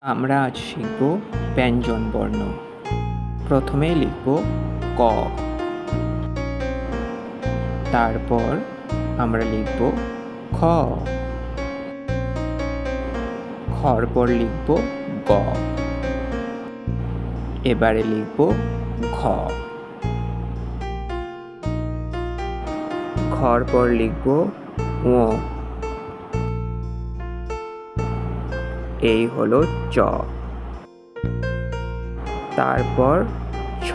আমরা আজ শিখব ব্যঞ্জন বর্ণ। প্রথমে লিখব ক। তারপর আমরা লিখব খ। খর পর লিখব গ। এবারে লিখব ঘ। খর পর লিখব ও এই হলো চ। তারপর ছ।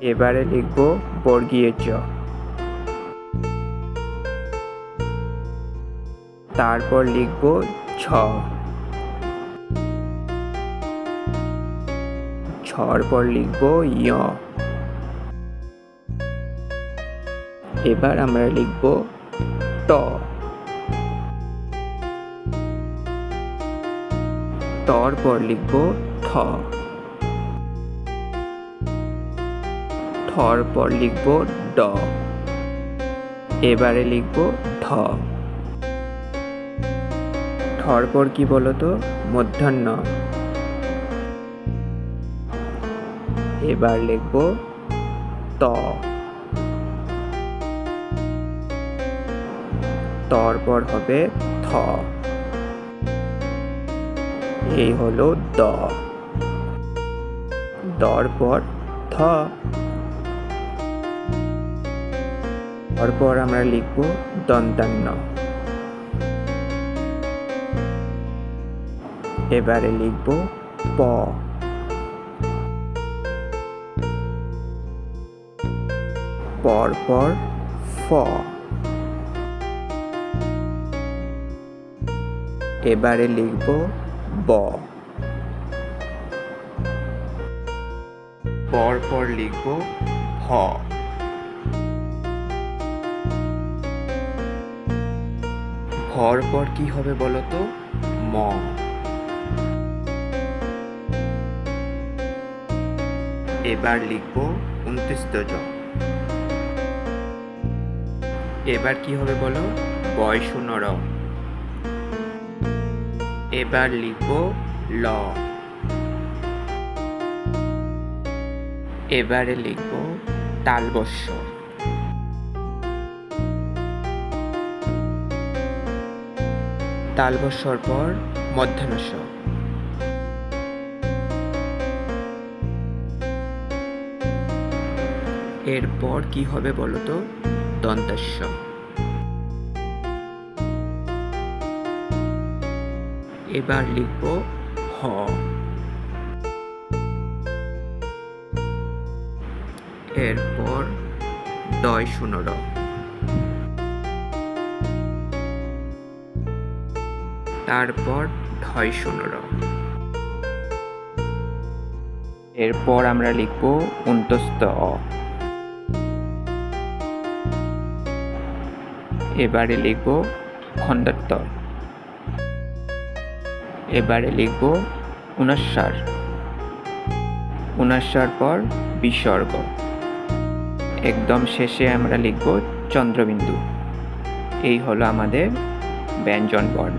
এবারে লিখব বর্গীয় চ। তারপর লিখব ছ। ছর পর লিখব ইয় এবার আমরা লিখব ট। তর পর লিখব ঠ। ঠর পর লিখব ড। এবারে লিখব ঢ ঠর পর কি বলতো? মধ্যাহ্ন। এবার লিখব ত। তর পর হবে থ। এই হলো দ। দর পর থ। তারপর আমরা লিখব দন্তান্ন। এবারে লিখব প। পর পর ফ। এবারে লিখব ব। পর পর লিখব ভ। ভর পর কি হবে বলতো? ম। এবার লিখব উনত্রিশ জ। এবার কি হবে বলো? বয়স নর এবার লিখব ল। এবারে লিখব তালবস্য। তালবস্যর পর মধ্যাহ্নস্য এরপর কি হবে বলতো? দন্তাস্য এবার লিখব হ। এরপর দয় শূন্য তারপর ঢয় শূন্য এরপর আমরা লিখব অন্তস্থ অ। এবারে লিখব খণ্ডাত্তর। এবারে লিখব উনাশার উনাশার পর বিসর্গ। একদম শেষে আমরা লিখব চন্দ্রবিন্দু। এই হলো আমাদের ব্যঞ্জন বর্ণ